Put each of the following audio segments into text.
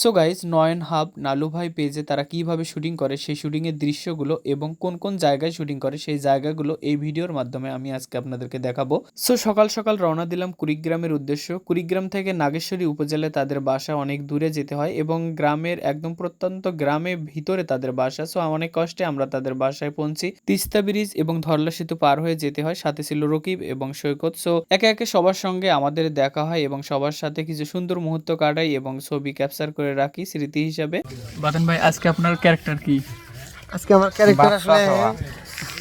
So guys নয়ন হাব নালু ভাই পেজে তারা কীভাবে শুটিং করে সেই শুটিংয়ের দৃশ্যগুলো এবং কোন কোন জায়গায় শুটিং করে সেই জায়গাগুলো এই ভিডিওর মাধ্যমে আমি আজকে আপনাদেরকে দেখাবো। সো সকাল সকাল রওনা দিলাম কুড়িগ্রামের উদ্দেশ্য। কুড়িগ্রাম থেকে নাগেশ্বরী উপজেলায় তাদের বাসা অনেক দূরে যেতে হয় এবং গ্রামের একদম প্রত্যন্ত গ্রামে ভিতরে তাদের বাসা। সো অনেক কষ্টে আমরা তাদের বাসায় পৌঁছি। তিস্তা ব্রিজ এবং ধরলা সেতু পার হয়ে যেতে হয়। সাথে ছিল রকিব এবং সৈকত। সো একে একে সবার সঙ্গে আমাদের দেখা হয় এবং সবার সাথে কিছু সুন্দর মুহূর্ত কাটাই এবং ছবি ক্যাপচার করে রাখি স্মৃতি হিসাবে। বাদন ভাই আজকে আপনার ক্যারেক্টার কি? আজকে আমার ক্যারেক্টার আসলে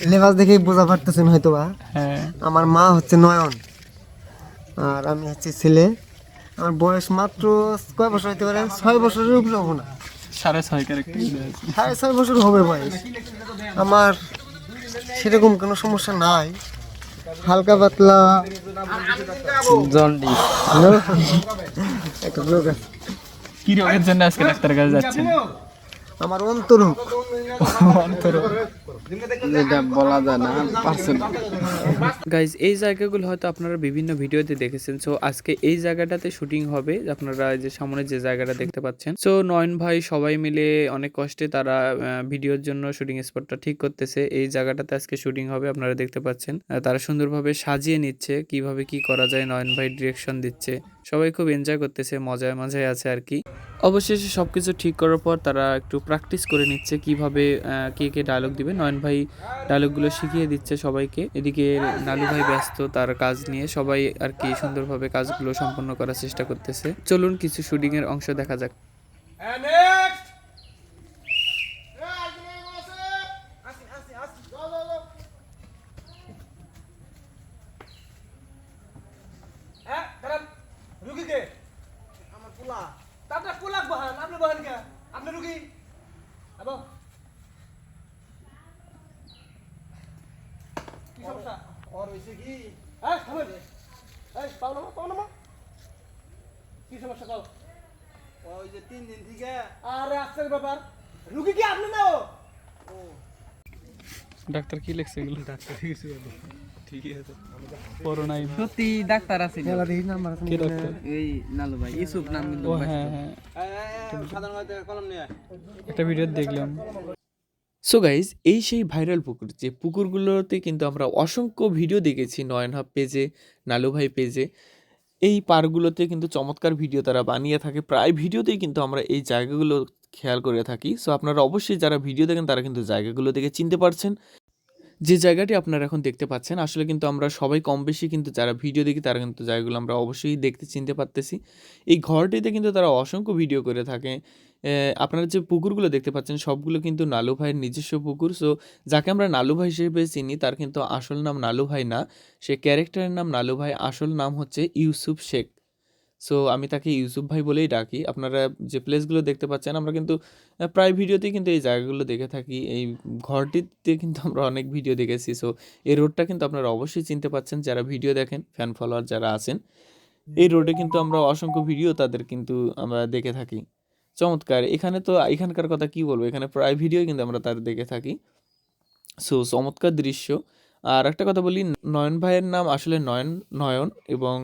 লেবাস দেখেই বোঝা পারতেছেন হয়তো বা হ্যাঁ। আমার মা হচ্ছে নয়ন আর আমি হচ্ছে ছেলে। আমার বয়স মাত্র কয় বছর হতে পারে? ছয় বছরের উপরে হব না। সাড়ে ছয় ক্যারেক্টার সাড়ে ছয় বছর হবে বয়স। আমার সেরকম কোনো সমস্যা নাই। হালকা পাতলা। জন্ডিস। একটা আছে। কি রোগের জন্য আজকে ডাক্তারের কাছে যাচ্ছেন। আমার অন্তরূপ গাইজ এই জায়গাগুলো হয়তো আপনারা বিভিন্ন ভিডিওতে দেখেছেন। সো আজকে এই জায়গাটাতে শুটিং হবে। আপনারা এই যে সামনে যে জায়গাটা দেখতে পাচ্ছেন। সো নয়ন ভাই সবাই মিলে অনেক কষ্টে তারা ভিডিওর জন্য শুটিং স্পটটা ঠিক করতেছে। এই জায়গাটাতে আজকে শুটিং হবে আপনারা দেখতে পাচ্ছেন। তারা সুন্দরভাবে সাজিয়ে নিচ্ছে। কীভাবে কি করা যায় নয়ন ভাই ডিরেকশন দিচ্ছে। সবাই খুব এনজয় করতেছে মজায় মজায় আছে আর কি। অবশেষে সব কিছু ঠিক করার পর তারা একটু প্র্যাকটিস করে নিচ্ছে কীভাবে কে কে ডায়লগ দিবে। নয়ন ভাই ডায়লগগুলো শিখিয়ে দিচ্ছে সবাইকে। এদিকে নালু ভাই ব্যস্ত, তার কাজ নিয়ে সবাই আর কি সুন্দরভাবে কাজগুলো সম্পন্ন করার চেষ্টা করতেছে। চলুন কিছু শুটিংয়ের অংশ দেখা যাক। কি সমস্যা ওর হইছে কি এই থামেন এই পাও না পাও না কি সমস্যা কও ওই যে তিন দিন থেকে আরে আজকের ব্যাপার রুগী কি আপনি না ও ডাক্তার কি লিখছে এগুলো ডাক্তার ঠিকই আছে করোনাই সত্যি ডাক্তার আছে খেলা দেখি নাম্বার আছে কে ডাক্তার এই নালু ভাই ইসুফ নাম কিন্তু ও হ্যাঁ হ্যাঁ সাধারণ কলম নিয়ে একটা ভিডিও দেখলাম সো গাইজ এই সেই ভাইরাল পুকুর, যে পুকুরগুলোতে কিন্তু আমরা অসংখ্য ভিডিও দেখেছি নয়ন হাব পেজে নালু ভাই পেজে এই পার্কগুলোতে কিন্তু চমৎকার ভিডিও তারা বানিয়ে থাকে। প্রায় ভিডিওতেই কিন্তু আমরা এই জায়গাগুলো খেয়াল করে থাকি। সো আপনারা অবশ্যই যারা ভিডিও দেখেন, তারা কিন্তু জায়গাগুলো দেখে চিনতে পারছেন। যে জায়গাটি আপনারা এখন দেখতে পাচ্ছেন, আসলে কিন্তু আমরা সবাই কম বেশি কিন্তু যারা ভিডিও দেখি, তারা কিন্তু জায়গাগুলো আমরা অবশ্যই দেখতে, চিনতে পারতেছি। এই ঘরটিতে কিন্তু তারা অসংখ্য ভিডিও করে থাকে। আপনারা যে পুকুরগুলো দেখতে পাচ্ছেন, সবগুলো কিন্তু নালু ভাইয়ের নিজস্ব পুকুর। সো যাকে আমরা নালু ভাই হিসেবে চিনি, তার কিন্তু আসল নাম নালু ভাই না। সে ক্যারেক্টারের নাম নালু ভাই, আসল নাম হচ্ছে ইউসুফ শেখ। সো আমি তাকে ইউসুফ ভাই বলেই ডাকি। আপনারা যে প্লেসগুলো দেখতে পাচ্ছেন, আমরা কিন্তু প্রায় ভিডিওতেই কিন্তু এই জায়গাগুলো দেখে থাকি। এই ঘরটিতে কিন্তু আমরা অনেক ভিডিও দেখেছি। সো এই রোডটা কিন্তু আপনারা অবশ্যই চিনতে পাচ্ছেন। যারা ভিডিও দেখেন ফ্যান ফলোয়ার যারা আছেন, এই রোডে কিন্তু আমরা অসংখ্য ভিডিও তাদের কিন্তু আমরা দেখে থাকি। চমৎকার। এখানে তো এখানকার কথা কি বলব? এখানে প্রায় ভিডিও কিন্তু আমরা তার দেখে থাকি। সো, চমৎকার দৃশ্য। আর একটা কথা বলি, নয়ন ভাইয়ের নাম আসলে নয়ন নয়ন এবং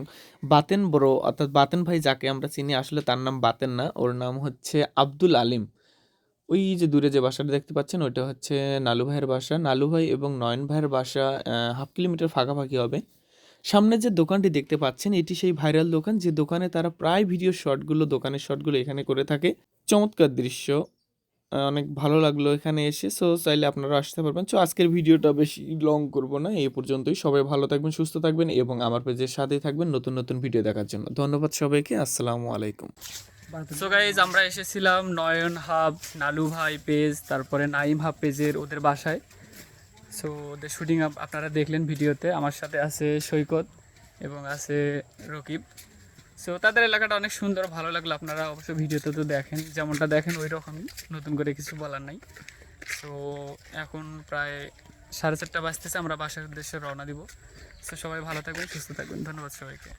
বাতেন বড় অর্থাৎ বাতেন ভাই যাকে আমরা চিনি, আসলে তার নাম বাতেন না। ওর নাম হচ্ছে আব্দুল আলিম। ওই যে দূরে যে বাসাটা দেখতে পাচ্ছেন, ওইটা হচ্ছে নালু ভাইয়ের বাসা। নালু ভাই এবং নয়ন ভাইয়ের বাসা হাফ কিলোমিটার ফাঁকাফাঁকি হবে। সামনে যে দোকানটি দেখতে পাচ্ছেন, এটি সেই ভাইরাল দোকান। যে দোকানে তারা প্রায় ভিডিও শটগুলো, দোকানের শটগুলো এখানে করে থাকে। চমৎকার দৃশ্য। অনেক ভালো লাগল এখানে এসে। সো চাইলে আপনারা আসতে পারবেন। সো আজকের ভিডিওটা বেশি লং করব না। এই পর্যন্তই। সবাই ভালো থাকবেন, সুস্থ থাকবেন এবং আমার পেজের সাথেই থাকবেন নতুন নতুন ভিডিও দেখার জন্য। ধন্যবাদ সবাইকে। আসসালামু আলাইকুম। সো গাইজ আমরা এসেছিলাম নয়ন হাব নালু ভাই পেজ, তারপরে নাইম হাব পেজের ওদের বাসায়। সো ওদের শুটিং আপনারা দেখলেন ভিডিওতে। আমার সাথে আছে সৈকত এবং আছে রকিব। সো তাদের এলাকাটা অনেক সুন্দর, ভালো লাগল। আপনারা অবশ্যই ভিডিওতে তো দেখেন, যেমনটা দেখেন ওই রকমই, নতুন করে কিছু বলার নাই। সো এখন প্রায় সাড়ে চারটা বাজতেছে, আমরা বাসার উদ্দেশ্যে রওনা দিব। সো সবাই ভালো থাকবেন, সুস্থ থাকবেন। ধন্যবাদ সবাইকে।